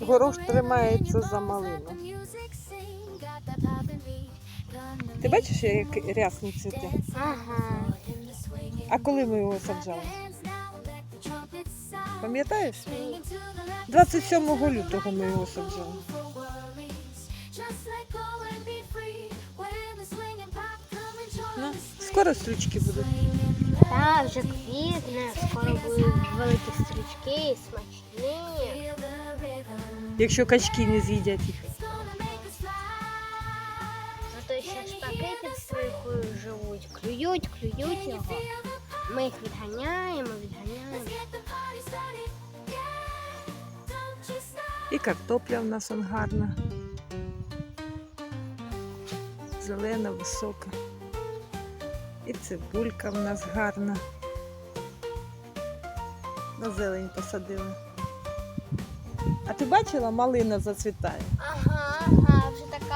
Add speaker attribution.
Speaker 1: Горош тримається за малину. Ти бачиш, як рясно цвіте?
Speaker 2: Ага.
Speaker 1: А коли ми його саджали? Пам'ятаєш? 27 лютого ми його саджали. Ну, скоро стручки будуть.
Speaker 2: Так, вже квітне, скоро будуть великі стрічки, смачні.
Speaker 1: Якщо качки не з'їдять їх.
Speaker 2: Зато ще шпаки під стрихою живуть, клюють, клюють його. Ми їх відганяємо, відганяємо.
Speaker 1: І картопля в нас он гарна. Зелена, висока. І цибулька в нас гарна. На зелень посадили. А ти бачила, малина зацвітає?
Speaker 2: Ага, ага, вже гарна.